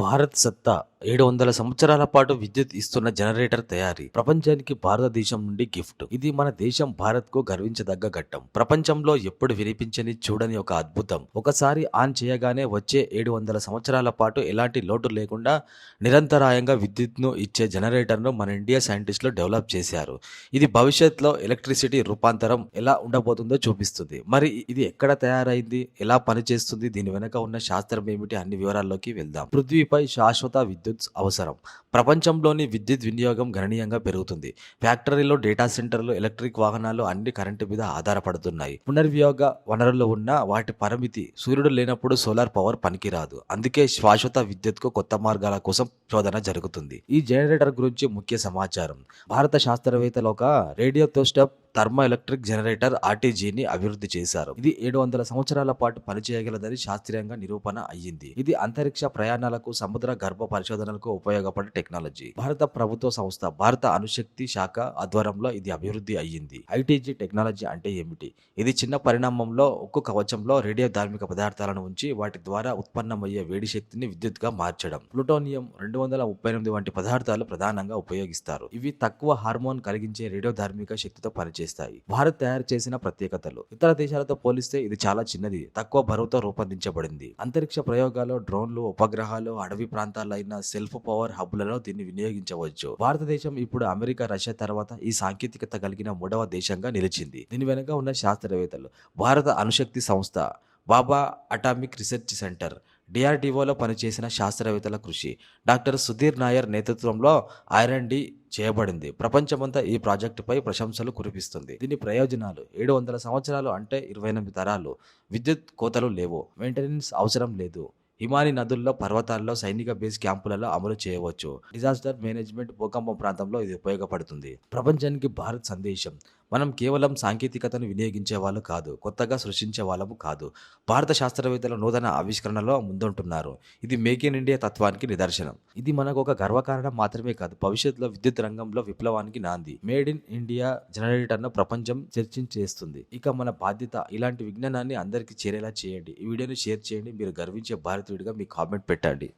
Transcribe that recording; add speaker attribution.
Speaker 1: భారత్ సత్తా ఏడు వందల సంవత్సరాల పాటు విద్యుత్ ఇస్తున్న జనరేటర్ తయారీ. ప్రపంచానికి భారతదేశం నుండి గిఫ్ట్. ఇది మన దేశం భారత్కు గర్వించదగ్గ ఘట్టం. ప్రపంచంలో ఎప్పుడు వినిపించని చూడని ఒక అద్భుతం. ఒకసారి ఆన్ చేయగానే వచ్చే ఏడు వందల సంవత్సరాల పాటు ఎలాంటి లోటు లేకుండా నిరంతరాయంగా విద్యుత్ను ఇచ్చే జనరేటర్ను మన ఇండియా సైంటిస్టులు డెవలప్ చేశారు. ఇది భవిష్యత్తులో ఎలక్ట్రిసిటీ రూపాంతరం ఎలా ఉండబోతుందో చూపిస్తుంది. మరి ఇది ఎక్కడ తయారైంది? ఎలా పనిచేస్తుంది? దీని వెనుక ఉన్న శాస్త్రం ఏమిటి? అన్ని వివరాల్లోకి వెళ్దాం. పృథ్వీ భూమిపై శాశ్వత విద్యుత్ అవసరం. ప్రపంచంలోని విద్యుత్ వినియోగం గణనీయంగా పెరుగుతుంది. ఫ్యాక్టరీలో డేటా సెంటర్లు ఎలక్ట్రిక్ వాహనాలు అన్ని కరెంటు మీద ఆధారపడుతున్నాయి. పునర్వియోగ వనరులు ఉన్న వాటి పరిమితి సూర్యుడు లేనప్పుడు సోలార్ పవర్ పనికిరాదు. అందుకే శాశ్వత విద్యుత్కు కొత్త మార్గాల కోసం శోధన జరుగుతుంది. ఈ జనరేటర్ గురించి ముఖ్య సమాచారం. భారత శాస్త్రవేత్తలు ఒక radioisotope thermo electric generator ఆర్టీజీని అభివృద్ధి చేశారు. ఇది ఏడు వందల సంవత్సరాల పాటు పనిచేయగలదని శాస్త్రీయంగా నిరూపణ అయ్యింది. ఇది అంతరిక్ష ప్రయాణాలకు సముద్ర గర్భ పరిశోధనలకు ఉపయోగపడే టెక్నాలజీ. భారత ప్రభుత్వ సంస్థ భారత అణుశక్తి శాఖ ఆధ్వర్యంలో ఇది అభివృద్ధి అయ్యింది. ఐటీజీ టెక్నాలజీ అంటే ఏమిటి? ఇది చిన్న పరిణామంలో ఉక్కు కవచంలో రేడియో ధార్మిక పదార్థాలను ఉంచి వాటి ద్వారా ఉత్పన్నమయ్యే వేడి శక్తిని విద్యుత్గా మార్చడం. ప్లూటోనియం రెండు వందల ముప్పై ఎనిమిది వంటి పదార్థాలు ప్రధానంగా ఉపయోగిస్తారు. ఇవి తక్కువ హార్మోన్ కలిగించే రేడియో ధార్మిక శక్తితో పనిచేస్తాయి చేస్తాయి. భారత్ తయారు చేసిన ప్రత్యేకతలు. ఇతర దేశాలతో పోలిస్తే ఇది చాలా చిన్నది. తక్కువ బరువుతో రూపొందించబడింది. అంతరిక్ష ప్రయోగాలు డ్రోన్లు ఉపగ్రహాలు అడవి ప్రాంతాలైన సెల్ఫ్ పవర్ హబ్లలో దీన్ని వినియోగించవచ్చు. భారతదేశం ఇప్పుడు అమెరికా రష్యా తర్వాత ఈ సాంకేతికత కలిగిన మూడవ దేశంగా నిలిచింది. దీని వెనుక ఉన్న శాస్త్రవేత్తలు భారత అణుశక్తి సంస్థ బాబా అటామిక్ రీసెర్చ్ సెంటర్ డిఆర్డిఓలో పనిచేసిన శాస్త్రవేత్తల కృషి. డాక్టర్ సుధీర్ నాయర్ నేతృత్వంలో ఐరన్ డి చేయబడింది. ప్రపంచమంతా ఈ ప్రాజెక్టుపై ప్రశంసలు కురిపిస్తుంది. దీని ప్రయోజనాలు ఏడు వందల సంవత్సరాలు అంటే ఇరవై ఎనిమిది తరాలు. విద్యుత్ కోతలు లేవు. మెయింటెనెన్స్ అవసరం లేదు. హిమాని నదుల్లో పర్వతాల్లో సైనిక బేస్ క్యాంపులలో అమలు చేయవచ్చు. డిజాస్టర్ మేనేజ్మెంట్ భూకంపం ప్రాంతంలో ఇది ఉపయోగపడుతుంది. ప్రపంచానికి భారత్ సందేశం. మనం కేవలం సాంకేతికతను వినియోగించే వాళ్ళు కాదు కొత్తగా సృష్టించే వాళ్ళము కాదు. భారత శాస్త్రవేత్తల నూతన ఆవిష్కరణలో ముందుంటున్నారు. ఇది మేక్ ఇన్ ఇండియా తత్వానికి నిదర్శనం. ఇది మనకు ఒక గర్వకారణం మాత్రమే కాదు భవిష్యత్తులో విద్యుత్ రంగంలో విప్లవానికి నాంది. మేడ్ ఇన్ ఇండియా జనరేటర్ను ప్రపంచం చర్చించేస్తుంది. ఇక మన బాధ్యత ఇలాంటి విజ్ఞానాన్ని అందరికీ చేరేలా చేయండి. ఈ వీడియోని షేర్ చేయండి. మీరు గర్వించే భారతీయుడిగా మీ కామెంట్ పెట్టండి.